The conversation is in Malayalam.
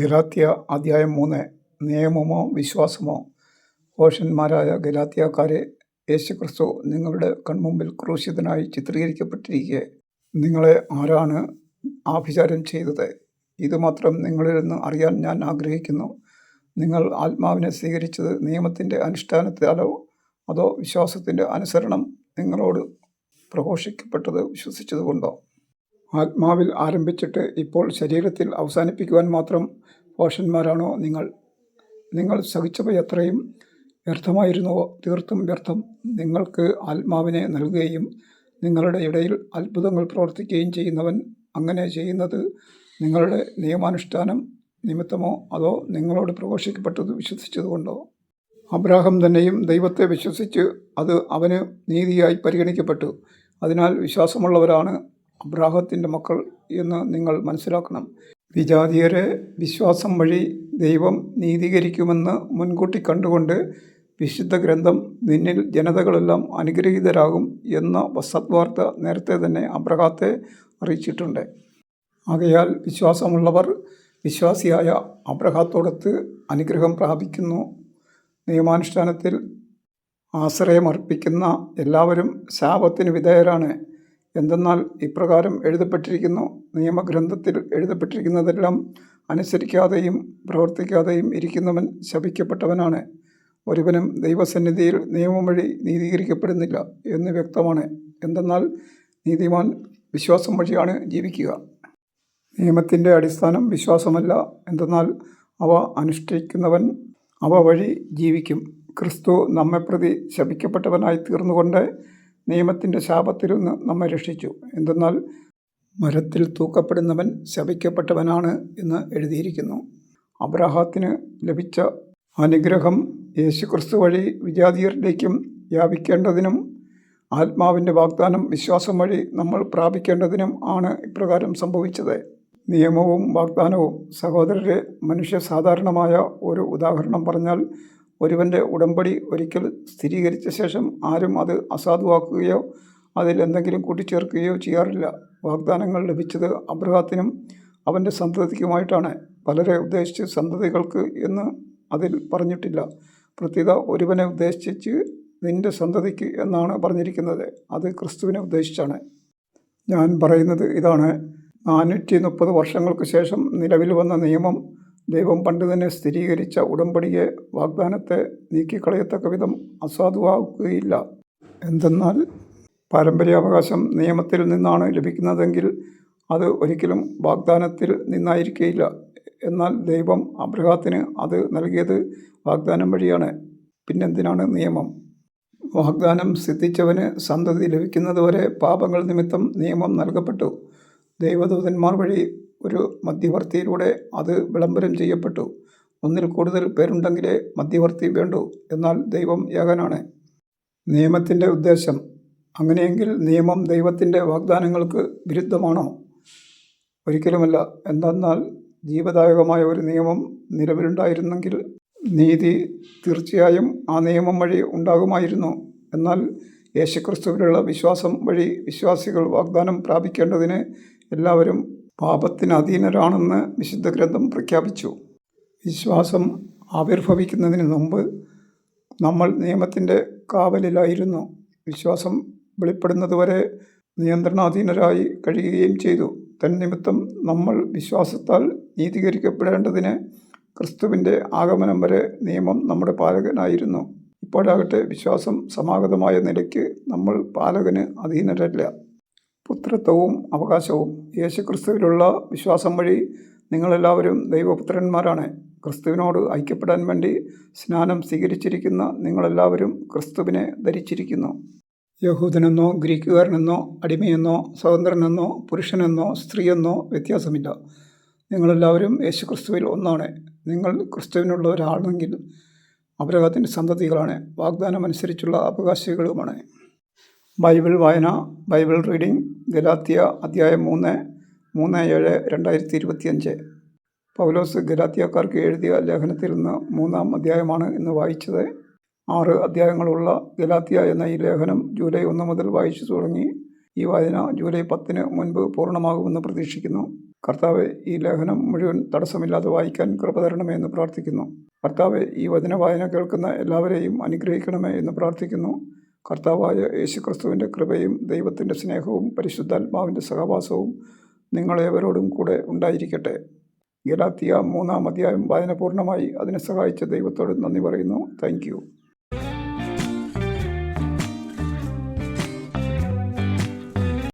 ഗലാത്യ അധ്യായം മൂന്ന്. നിയമമോ വിശ്വാസമോ? ഭോഷന്മാരായ ഗലാത്യക്കാരെ യേശുക്രിസ്തു നിങ്ങളുടെ കൺമുമ്പിൽ ക്രൂശിതനായി ചിത്രീകരിക്കപ്പെട്ടിരിക്കെ. നിങ്ങളെ ആരാണ് ആഭിചാരം ചെയ്തത്? ഇതുമാത്രം നിങ്ങളിൽ നിന്ന് അറിയാൻ ഞാൻ ആഗ്രഹിക്കുന്നു. നിങ്ങൾ ആത്മാവിനെ സ്വീകരിച്ചത് നിയമത്തിന്റെ അനുഷ്ഠാനത്താലോ അതോ വിശ്വാസത്തിന്റെ അനുസരണം നിങ്ങളോട് പ്രഘോഷിക്കപ്പെട്ടത് വിശ്വസിച്ചതുകൊണ്ടോ? ആത്മാവിൽ ആരംഭിച്ചിട്ട് ഇപ്പോൾ ശരീരത്തിൽ അവസാനിപ്പിക്കുവാൻ മാത്രം ഭോഷന്മാരാണോ നിങ്ങൾ? നിങ്ങൾ സഹിച്ചവയത്രയും വ്യർത്ഥമായിരുന്നുവോ? തീർത്തും വ്യർത്ഥം. നിങ്ങൾക്ക് ആത്മാവിനെ നൽകുകയും നിങ്ങളുടെ ഇടയിൽ അത്ഭുതങ്ങൾ പ്രവർത്തിക്കുകയും ചെയ്യുന്നവൻ അങ്ങനെ ചെയ്യുന്നത് നിങ്ങളുടെ നിയമാനുഷ്ഠാനം നിമിത്തമോ അതോ നിങ്ങളോട് പ്രഘോഷിക്കപ്പെട്ടത് വിശ്വസിച്ചതുകൊണ്ടോ? അബ്രാഹം തന്നെയും ദൈവത്തെ വിശ്വസിച്ച് അത് അവന് നീതിയായി പരിഗണിക്കപ്പെട്ടു. അതിനാൽ വിശ്വാസമുള്ളവരാണ് അബ്രാഹത്തിന്റെ മക്കൾ എന്ന് നിങ്ങൾ മനസ്സിലാക്കണം. വിജാതീയരെ വിശ്വാസം വഴി ദൈവം നീതീകരിക്കുമെന്ന് മുൻകൂട്ടി കണ്ടുകൊണ്ട് വിശുദ്ധ ഗ്രന്ഥം നിന്നിൽ ജനതകളെല്ലാം അനുഗ്രഹീതരാകും എന്ന സദ്വാർത്ത നേരത്തെ തന്നെ അബ്രഹാത്തെ അറിയിച്ചിട്ടുണ്ട്. ആകയാൽ വിശ്വാസമുള്ളവർ വിശ്വാസിയായ അബ്രഹാത്തോടത്ത് അനുഗ്രഹം പ്രാപിക്കുന്നു. നിയമാനുഷ്ഠാനത്തിൽ ആശ്രയമർപ്പിക്കുന്ന എല്ലാവരും ശാപത്തിന് വിധേയരാണ്. എന്തെന്നാൽ ഇപ്രകാരം എഴുതപ്പെട്ടിരിക്കുന്നു. നിയമഗ്രന്ഥത്തിൽ എഴുതപ്പെട്ടിരിക്കുന്നതെല്ലാം അനുസരിക്കാതെയും പ്രവർത്തിക്കാതെയും ഇരിക്കുന്നവൻ ശപിക്കപ്പെട്ടവനാണ്. ഒരുവനും ദൈവസന്നിധിയിൽ നിയമം വഴി നീതീകരിക്കപ്പെടുന്നില്ല എന്ന് വ്യക്തമാണ്. എന്തെന്നാൽ നീതിമാൻ വിശ്വാസം വഴിയാണ് ജീവിക്കുക. നിയമത്തിന്റെ അടിസ്ഥാനം വിശ്വാസമല്ല. എന്തെന്നാൽ അവ അനുഷ്ഠിക്കുന്നവൻ അവ വഴി ജീവിക്കും. ക്രിസ്തു നമ്മെപ്രതി ശപിക്കപ്പെട്ടവനായി തീർന്നുകൊണ്ട് നിയമത്തിന്റെ ശാപത്തിൽ നിന്ന് നമ്മെ രക്ഷിച്ചു. എന്തെന്നാൽ മരത്തിൽ തൂക്കപ്പെടുന്നവൻ ശപിക്കപ്പെട്ടവനാണ് എന്ന് എഴുതിയിരിക്കുന്നു. അബ്രഹാത്തിന് ലഭിച്ച അനുഗ്രഹം യേശുക്രിസ്തു വഴി വിജാതീയരിലേക്കും വ്യാപിക്കേണ്ടതിനും ആത്മാവിന്റെ വാഗ്ദാനം വിശ്വാസം വഴി നമ്മൾ പ്രാപിക്കേണ്ടതിനും ആണ് ഇപ്രകാരം സംഭവിച്ചത്. നിയമവും വാഗ്ദാനവും സഹോദരരെ മനുഷ്യ സാധാരണമായ ഒരു ഉദാഹരണം പറഞ്ഞാൽ ഒരുവന്റെ ഉടമ്പടി ഒരിക്കൽ സ്ഥിരീകരിച്ച ശേഷം ആരും അത് അസാധുവാക്കുകയോ അതിൽ എന്തെങ്കിലും കൂട്ടിച്ചേർക്കുകയോ ചെയ്യാറില്ല. വാഗ്ദാനങ്ങൾ ലഭിച്ചത് അബ്രഹാത്തിനും അവന്റെ സന്തതിക്കുമായിട്ടാണ്. പലരെ ഉദ്ദേശിച്ച് സന്തതികൾക്ക് എന്ന് അതിൽ പറഞ്ഞിട്ടില്ല. പ്രത്യേക ഒരുവനെ ഉദ്ദേശിച്ച് നിന്റെ സന്തതിക്ക് എന്നാണ് പറഞ്ഞിരിക്കുന്നത്. അത് ക്രിസ്തുവിനെ ഉദ്ദേശിച്ചാണ്. ഞാൻ പറയുന്നത് ഇതാണ്. നാനൂറ്റി മുപ്പത് വർഷങ്ങൾക്ക് ശേഷം നിലവിൽ വന്ന നിയമം ദൈവം പണ്ട് തന്നെ സ്ഥിരീകരിച്ച ഉടമ്പടിയെ വാഗ്ദാനത്തെ നീക്കിക്കളയത്തക്ക വിധം അസാധുവാക്കുകയില്ല. എന്തെന്നാൽ പാരമ്പര്യാവകാശം നിയമത്തിൽ നിന്നാണ് ലഭിക്കുന്നതെങ്കിൽ അത് ഒരിക്കലും വാഗ്ദാനത്തിൽ നിന്നായിരിക്കുകയില്ല എന്നാൽ ദൈവം അബ്രഹാത്തിന് അത് നൽകിയത് വാഗ്ദാനം വഴിയാണ്. പിന്നെന്തിനാണ് നിയമം? വാഗ്ദാനം സിദ്ധിച്ചവന് സന്തതി ലഭിക്കുന്നതുവരെ പാപങ്ങൾ നിമിത്തം നിയമം നൽകപ്പെട്ടു. ദൈവദൂതന്മാർ വഴി ഒരു മധ്യവർത്തിയിലൂടെ അത് വിളംബരം ചെയ്യപ്പെട്ടു. ഒന്നിൽ കൂടുതൽ പേരുണ്ടെങ്കിലേ മധ്യവർത്തി വേണ്ടു എന്നാൽ ദൈവം ഏകനാണ്. നിയമത്തിന്റെ ഉദ്ദേശം. അങ്ങനെയെങ്കിൽ നിയമം ദൈവത്തിന്റെ വാഗ്ദാനങ്ങൾക്ക് വിരുദ്ധമാണോ? ഒരിക്കലുമല്ല. എന്തെന്നാൽ ജീവദായകമായ ഒരു നിയമം നിലവിലുണ്ടായിരുന്നെങ്കിൽ നീതി തീർച്ചയായും ആ നിയമം വഴി ഉണ്ടാകുമായിരുന്നു. എന്നാൽ യേശുക്രിസ്തുവിലുള്ള വിശ്വാസം വഴി വിശ്വാസികൾ വാഗ്ദാനം പ്രാപിക്കേണ്ടതിന് എല്ലാവരും പാപത്തിന് അധീനരാണെന്ന് വിശുദ്ധ ഗ്രന്ഥം പ്രഖ്യാപിച്ചു. വിശ്വാസം ആവിർഭവിക്കുന്നതിന് മുമ്പ് നമ്മൾ നിയമത്തിന്റെ കാവലിലായിരുന്നു. വിശ്വാസം വെളിപ്പെടുന്നതുവരെ നിയന്ത്രണാധീനരായി കഴിയുകയും ചെയ്തു. തന്നിമിത്തം നമ്മൾ വിശ്വാസത്താൽ നീതീകരിക്കപ്പെടേണ്ടതിന് ക്രിസ്തുവിന്റെ ആഗമനം വരെ നിയമം നമ്മുടെ പാലകനായിരുന്നു. ഇപ്പോഴാകട്ടെ വിശ്വാസം സമാഗതമായ നിലയ്ക്ക് നമ്മൾ പാലകന് അധീനരല്ല. പുത്രത്വവും അവകാശവും യേശുക്രിസ്തുവിലുള്ള വിശ്വാസം വഴി നിങ്ങളെല്ലാവരും ദൈവപുത്രന്മാരാണ്. ക്രിസ്തുവിനോട് ഐക്യപ്പെടാൻ വേണ്ടി സ്നാനം സ്വീകരിച്ചിരിക്കുന്ന നിങ്ങളെല്ലാവരും ക്രിസ്തുവിനെ ധരിച്ചിരിക്കുന്നു. യഹൂദനെന്നോ ഗ്രീക്കുകാരനെന്നോ അടിമയെന്നോ സ്വതന്ത്രനെന്നോ പുരുഷനെന്നോ സ്ത്രീയെന്നോ വ്യത്യാസമില്ല. നിങ്ങളെല്ലാവരും യേശു ക്രിസ്തുവിൽ ഒന്നാണ്. നിങ്ങൾ ക്രിസ്തുവിനുള്ള ക്രിസ്തുവിനുള്ളവരാണെങ്കിൽ അബ്രഹത്തിന്റെ സന്തതികളാണ്. വാഗ്ദാനം അനുസരിച്ചുള്ള അവകാശികളുമാണ്. ബൈബിൾ വായന ബൈബിൾ റീഡിംഗ് ഗലാത്തിയ അധ്യായം മൂന്ന് മൂന്ന് ഏഴ് രണ്ടായിരത്തി ഇരുപത്തിയഞ്ച്. പൗലോസ് ഗലാത്തിയക്കാർക്ക് എഴുതിയ ലേഖനത്തിൽ നിന്ന് മൂന്നാം അധ്യായമാണ് ഇന്ന് വായിച്ചത്. ആറ് അധ്യായങ്ങളുള്ള ഗലാത്തിയ എന്ന ഈ ലേഖനം ജൂലൈ ഒന്ന് മുതൽ വായിച്ചു തുടങ്ങി. ഈ വായന ജൂലൈ പത്തിന് മുൻപ് പൂർണമാകുമെന്ന് പ്രതീക്ഷിക്കുന്നു. കർത്താവ് ഈ ലേഖനം മുഴുവൻ തടസ്സമില്ലാതെ വായിക്കാൻ കൃപ തരണമേ എന്ന് പ്രാർത്ഥിക്കുന്നു. കർത്താവ് ഈ വചന വായന കേൾക്കുന്ന എല്ലാവരെയും അനുഗ്രഹിക്കണമേ എന്ന് പ്രാർത്ഥിക്കുന്നു. കർത്താവായ യേശുക്രിസ്തുവിന്റെ കൃപയും ദൈവത്തിന്റെ സ്നേഹവും പരിശുദ്ധാത്മാവിന്റെ സഹവാസവും നിങ്ങളേവരോടും കൂടെ ഉണ്ടായിരിക്കട്ടെ. ഗലാത്തിയ മൂന്നാം അധ്യായം വായന പൂർണമായി. അതിനെ സഹായിച്ച ദൈവത്തോട് നന്ദി പറയുന്നു. താങ്ക്